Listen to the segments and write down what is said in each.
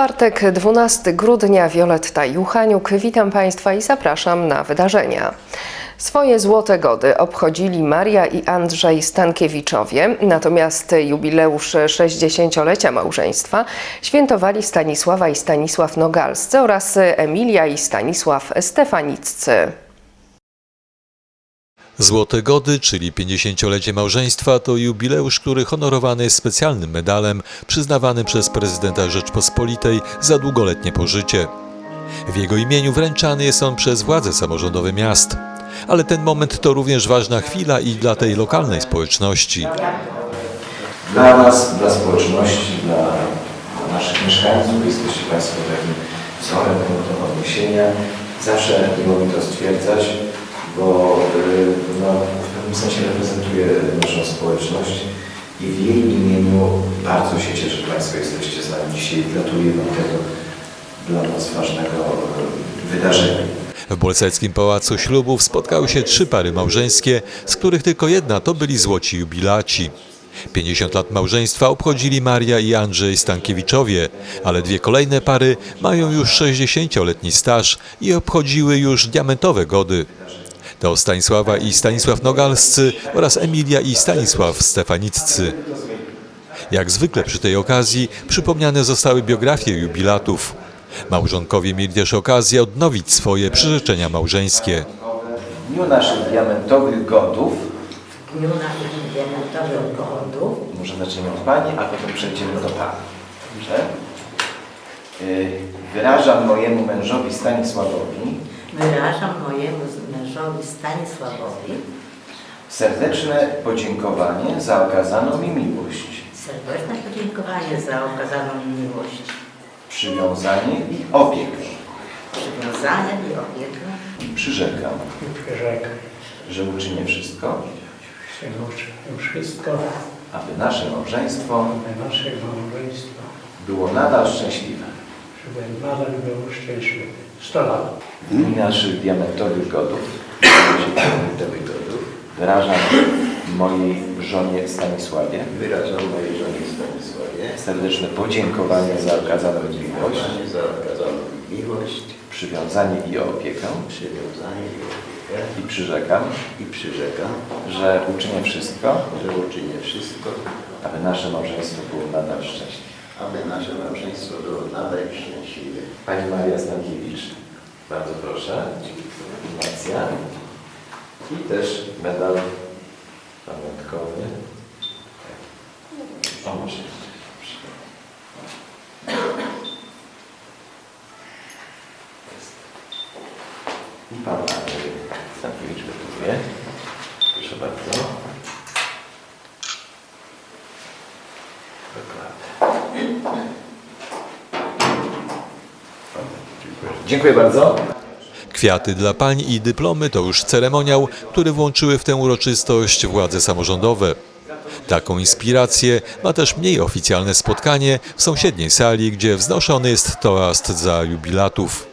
Czwartek, 12 grudnia, Wioletta Juchaniuk. Witam Państwa i zapraszam na wydarzenia. Swoje złote gody obchodzili Maria i Andrzej Stankiewiczowie, natomiast jubileusz 60-lecia małżeństwa świętowali Stanisława i Stanisław Nogalscy oraz Emilia i Stanisław Stefaniccy. Złote Gody, czyli 50-lecie małżeństwa, to jubileusz, który honorowany jest specjalnym medalem przyznawanym przez prezydenta Rzeczpospolitej za długoletnie pożycie. W jego imieniu wręczany jest on przez władze samorządowe miast. Ale ten moment to również ważna chwila i dla tej lokalnej społeczności. Dla nas, dla społeczności, dla, dla naszych mieszkańców jesteście Państwo takim wzorem, punktem odniesienia. Zawsze miło mi to stwierdzać, bo y, no, w pewnym sensie reprezentuję naszą społeczność i w jej imieniu bardzo się cieszę, że Państwo jesteście z nami dzisiaj. Gratuluję Wam tego dla nas ważnego y, wydarzenia. W Bolseckim Pałacu Ślubów spotkały się trzy pary małżeńskie, z których tylko jedna to byli złoci jubilaci. 50 lat małżeństwa obchodzili Maria i Andrzej Stankiewiczowie, ale dwie kolejne pary mają już 60-letni staż i obchodziły już diamentowe gody. To Stanisława i Stanisław Nogalscy oraz Emilia i Stanisław Stefaniccy. Jak zwykle przy tej okazji przypomniane zostały biografie jubilatów. Małżonkowie mieli też okazję odnowić swoje przyrzeczenia małżeńskie. W dniu naszych diamentowych godów, W dniu naszych diamentowych godów może zaczniemy od Pani, a potem przejdziemy do Pana. Dobrze? Y, Wyrażam mojemu mężowi Stanisławowi wyrażam mojemu mężowi Stanisławowi serdeczne podziękowanie za okazaną mi miłość, serdeczne podziękowanie za okazaną mi miłość, przywiązanie i opiekę. przywiązanie i opiekę. Przyrzekam, Przyrzekam, że uczynię wszystko, że uczynię wszystko, aby nasze małżeństwo aby nasze małżeństwo, było nadal szczęśliwe. żeby nadal było szczęśliwe. 100 lat. W dniu naszych diamentowych godów, diamentowych godów. Wyrażam mojej żonie Stanisławie. Wyrażam mojej żonie Stanisławie. Serdeczne podziękowanie za okazaną mi miłość, za okazaną mi miłość, przywiązanie i opiekę. Przywiązanie i opiekę. I przyrzekam, i przyrzekam, że uczynię wszystko, że uczynię wszystko, aby nasze małżeństwo było nadal szczęśliwe. Aby nasze małżeństwo było nadal szczęśliwe. Pani Maria Stankiewicz, bardzo proszę. Legitymacja. I też medal pamiątkowy. O, może. I pan Andrzej Stankiewicz gotuje. Proszę bardzo. Dokładnie. Dziękuję bardzo. Kwiaty dla pań i dyplomy to już ceremoniał, który włączyły w tę uroczystość władze samorządowe. Taką inspirację ma też mniej oficjalne spotkanie w sąsiedniej sali, gdzie wznoszony jest toast za jubilatów.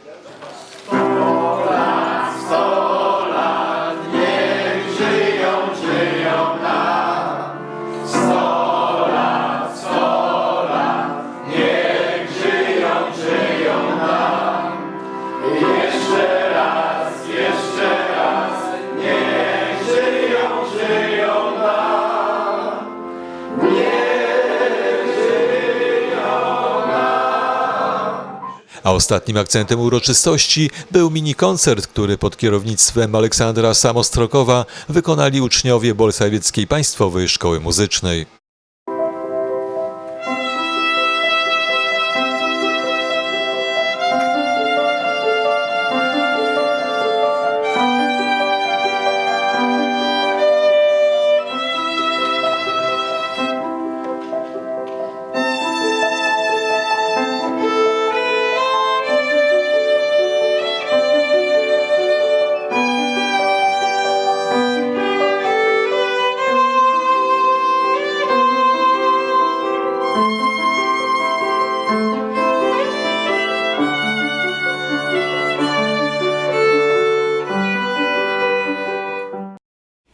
Ostatnim akcentem uroczystości był mini koncert, który pod kierownictwem Aleksandra Samostrokowa wykonali uczniowie Bolsawieckiej Państwowej Szkoły Muzycznej.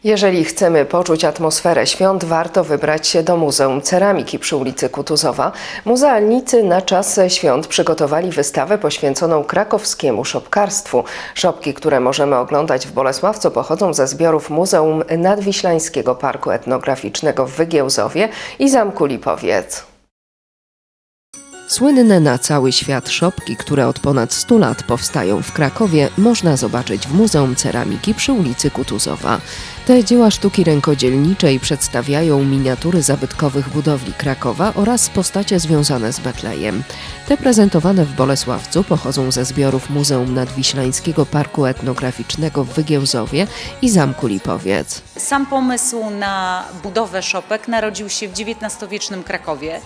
Jeżeli chcemy poczuć atmosferę świąt, warto wybrać się do Muzeum Ceramiki przy ulicy Kutuzowa. Muzealnicy na czas świąt przygotowali wystawę poświęconą krakowskiemu szopkarstwu. Szopki, które możemy oglądać w Bolesławcu, pochodzą ze zbiorów Muzeum Nadwiślańskiego Parku Etnograficznego w Wygiełzowie i Zamku Lipowiec. Słynne na cały świat szopki, które od ponad 100 lat powstają w Krakowie, można zobaczyć w Muzeum Ceramiki przy ulicy Kutuzowa. Te dzieła sztuki rękodzielniczej przedstawiają miniatury zabytkowych budowli Krakowa oraz postacie związane z Betlejem. Te prezentowane w Bolesławcu pochodzą ze zbiorów Muzeum Nadwiślańskiego Parku Etnograficznego w Wygiełzowie i Zamku Lipowiec. Sam pomysł na budowę szopek narodził się w XIX-wiecznym Krakowie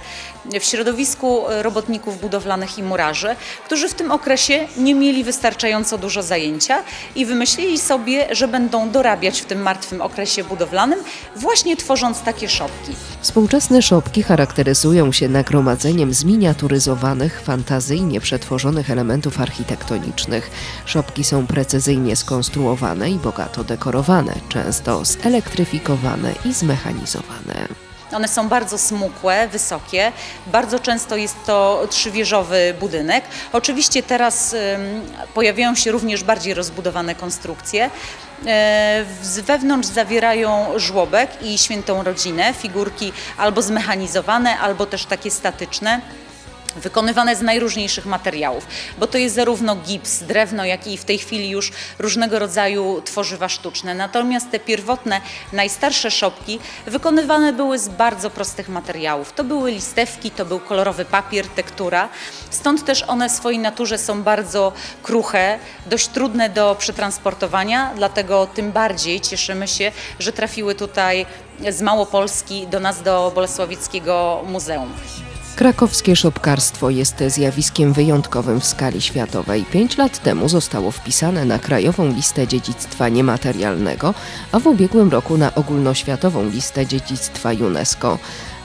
w środowisku robotników budowlanych i murarzy, którzy w tym okresie nie mieli wystarczająco dużo zajęcia i wymyślili sobie, że będą dorabiać w tym martwym okresie budowlanym, właśnie tworząc takie szopki. Współczesne szopki charakteryzują się nagromadzeniem zminiaturyzowanych, fantazyjnie przetworzonych elementów architektonicznych. Szopki są precyzyjnie skonstruowane i bogato dekorowane, często zelektryfikowane i zmechanizowane. One są bardzo smukłe, wysokie. Bardzo często jest to trzywieżowy budynek. Oczywiście teraz pojawiają się również bardziej rozbudowane konstrukcje. E, Z wewnątrz zawierają żłobek i świętą rodzinę, figurki albo zmechanizowane, albo też takie statyczne wykonywane z najróżniejszych materiałów, bo to jest zarówno gips, drewno, jak i w tej chwili już różnego rodzaju tworzywa sztuczne. Natomiast te pierwotne, najstarsze szopki wykonywane były z bardzo prostych materiałów. To były listewki, to był kolorowy papier, tektura. Stąd też one w swojej naturze są bardzo kruche, dość trudne do przetransportowania, dlatego tym bardziej cieszymy się, że trafiły tutaj z Małopolski do nas, do Bolesławickiego Muzeum. Krakowskie szopkarstwo jest zjawiskiem wyjątkowym w skali światowej. Pięć lat temu zostało wpisane na Krajową Listę Dziedzictwa Niematerialnego, a w ubiegłym roku na Ogólnoświatową Listę Dziedzictwa UNESCO.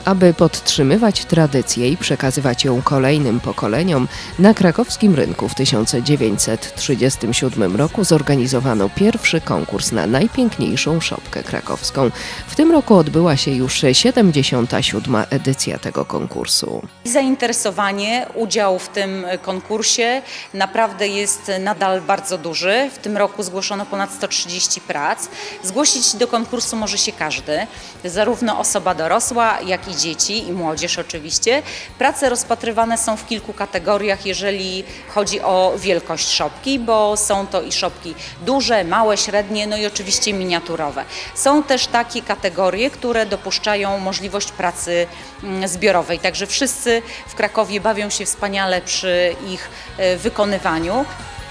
Aby podtrzymywać tradycję i przekazywać ją kolejnym pokoleniom, na krakowskim rynku w 1937 roku zorganizowano pierwszy konkurs na najpiękniejszą szopkę krakowską. W tym roku odbyła się już 77. edycja tego konkursu. Zainteresowanie, udział w tym konkursie naprawdę jest nadal bardzo duży. W tym roku zgłoszono ponad 130 prac. Zgłosić do konkursu może się każdy, zarówno osoba dorosła, jak i dzieci i młodzież oczywiście. Prace rozpatrywane są w kilku kategoriach, jeżeli chodzi o wielkość szopki, bo są to i szopki duże, małe, średnie, no i oczywiście miniaturowe. Są też takie kategorie, które dopuszczają możliwość pracy mm, zbiorowej, także wszyscy w Krakowie bawią się wspaniale przy ich e, wykonywaniu.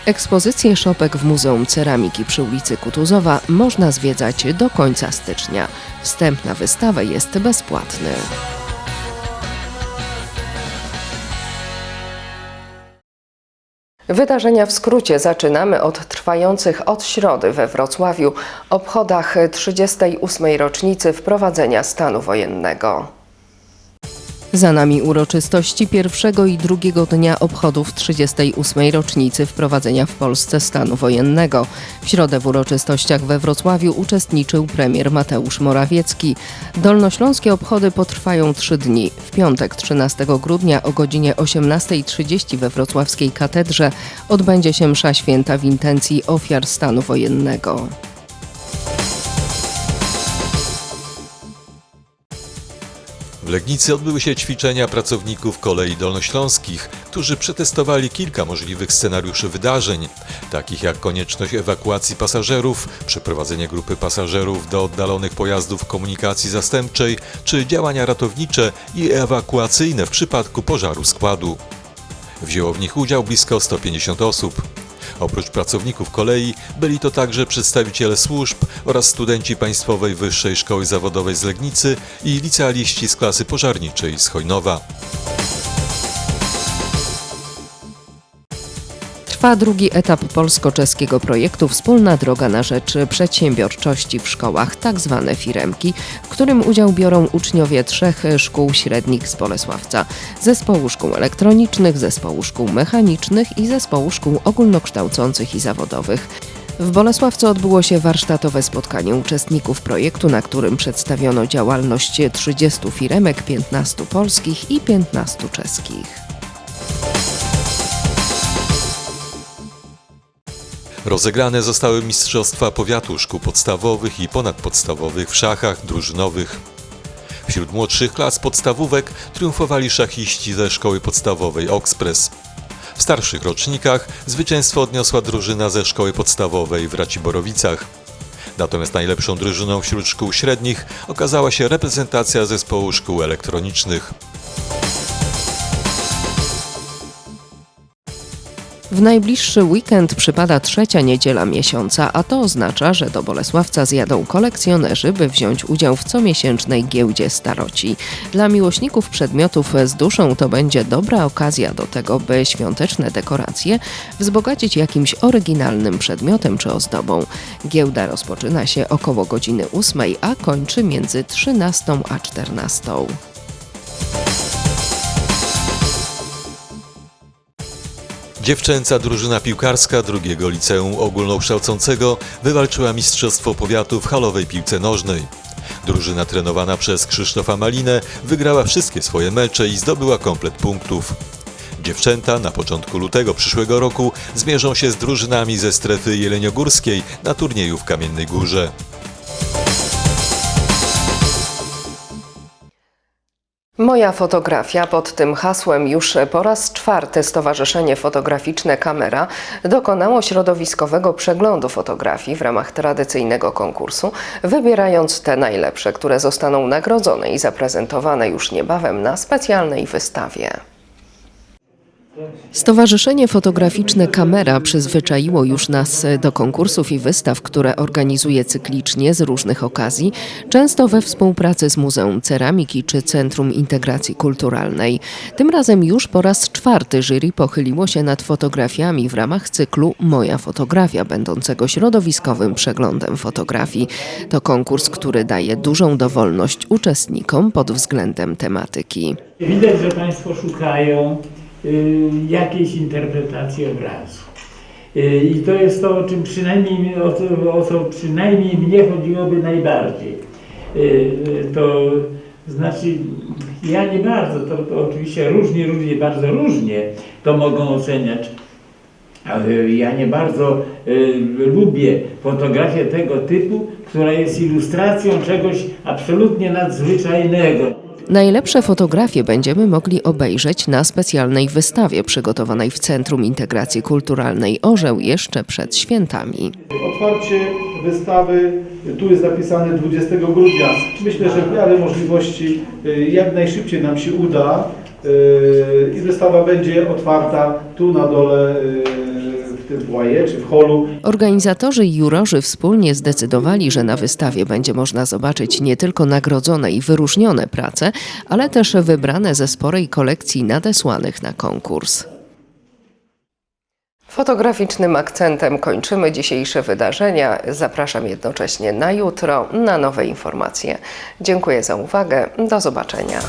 Ekspozycję szopek w Muzeum Ceramiki przy ulicy Kutuzowa można zwiedzać do końca stycznia. Wstęp na wystawę jest bezpłatny. Wydarzenia w skrócie zaczynamy od trwających od środy we Wrocławiu obchodach 38. rocznicy wprowadzenia stanu wojennego. Za nami uroczystości pierwszego i drugiego dnia obchodów 38. rocznicy wprowadzenia w Polsce stanu wojennego. W środę w uroczystościach we Wrocławiu uczestniczył premier Mateusz Morawiecki. Dolnośląskie obchody potrwają trzy dni. W piątek 13 grudnia o godzinie 18.30 we wrocławskiej katedrze odbędzie się msza święta w intencji ofiar stanu wojennego. Legnicy odbyły się ćwiczenia pracowników kolei dolnośląskich, którzy przetestowali kilka możliwych scenariuszy wydarzeń, takich jak konieczność ewakuacji pasażerów, przeprowadzenie grupy pasażerów do oddalonych pojazdów komunikacji zastępczej, czy działania ratownicze i ewakuacyjne w przypadku pożaru składu. Wzięło w nich udział blisko 150 osób. Oprócz pracowników kolei byli to także przedstawiciele służb oraz studenci Państwowej Wyższej Szkoły Zawodowej z Legnicy i licealiści z klasy pożarniczej z Chojnowa. Trwa drugi etap polsko-czeskiego projektu Wspólna droga na rzecz przedsiębiorczości w szkołach, tak zwane firemki, w którym udział biorą uczniowie trzech szkół średnich z Bolesławca. Zespołu szkół elektronicznych, zespołu szkół mechanicznych i zespołu szkół ogólnokształcących i zawodowych. W Bolesławcu odbyło się warsztatowe spotkanie uczestników projektu, na którym przedstawiono działalność 30 firemek, 15 polskich i 15 czeskich. Rozegrane zostały Mistrzostwa Powiatu Szkół Podstawowych i Ponadpodstawowych w szachach drużynowych. Wśród młodszych klas podstawówek triumfowali szachiści ze Szkoły Podstawowej Okspres. W starszych rocznikach zwycięstwo odniosła drużyna ze Szkoły Podstawowej w Raciborowicach. Natomiast najlepszą drużyną wśród szkół średnich okazała się reprezentacja zespołu szkół elektronicznych. W najbliższy weekend przypada trzecia niedziela miesiąca, a to oznacza, że do Bolesławca zjadą kolekcjonerzy, by wziąć udział w comiesięcznej giełdzie staroci. Dla miłośników przedmiotów z duszą to będzie dobra okazja do tego, by świąteczne dekoracje wzbogacić jakimś oryginalnym przedmiotem czy ozdobą. Giełda rozpoczyna się około godziny 8, a kończy między 13 a 14. Dziewczęca drużyna piłkarska drugiego liceum ogólnokształcącego wywalczyła Mistrzostwo Powiatu w halowej piłce nożnej. Drużyna trenowana przez Krzysztofa Malinę wygrała wszystkie swoje mecze i zdobyła komplet punktów. Dziewczęta na początku lutego przyszłego roku zmierzą się z drużynami ze strefy jeleniogórskiej na turnieju w Kamiennej Górze. Moja fotografia pod tym hasłem już po raz czwarty Stowarzyszenie Fotograficzne Kamera dokonało środowiskowego przeglądu fotografii w ramach tradycyjnego konkursu, wybierając te najlepsze, które zostaną nagrodzone i zaprezentowane już niebawem na specjalnej wystawie. Stowarzyszenie Fotograficzne Kamera przyzwyczaiło już nas do konkursów i wystaw, które organizuje cyklicznie z różnych okazji, często we współpracy z Muzeum Ceramiki czy Centrum Integracji Kulturalnej. Tym razem już po raz czwarty jury pochyliło się nad fotografiami w ramach cyklu Moja fotografia, będącego środowiskowym przeglądem fotografii. To konkurs, który daje dużą dowolność uczestnikom pod względem tematyki. Widać, że Państwo szukają jakiejś interpretacji obrazu. Y, I to jest to, o czym przynajmniej, o co, o co przynajmniej mnie chodziłoby najbardziej. Y, y, to znaczy, ja nie bardzo, to, to oczywiście różnie, różnie, bardzo różnie to mogą oceniać, ja nie bardzo y, lubię fotografię tego typu, która jest ilustracją czegoś absolutnie nadzwyczajnego. Najlepsze fotografie będziemy mogli obejrzeć na specjalnej wystawie przygotowanej w Centrum Integracji Kulturalnej Orzeł jeszcze przed świętami. Otwarcie wystawy, tu jest zapisane 20 grudnia. Myślę, że w miarę możliwości y, jak najszybciej nam się uda y, i wystawa będzie otwarta tu na dole Organizatorzy i jurorzy wspólnie zdecydowali, że na wystawie będzie można zobaczyć nie tylko nagrodzone i wyróżnione prace, ale też wybrane ze sporej kolekcji nadesłanych na konkurs. Fotograficznym akcentem kończymy dzisiejsze wydarzenia. Zapraszam jednocześnie na jutro na nowe informacje. Dziękuję za uwagę. Do zobaczenia.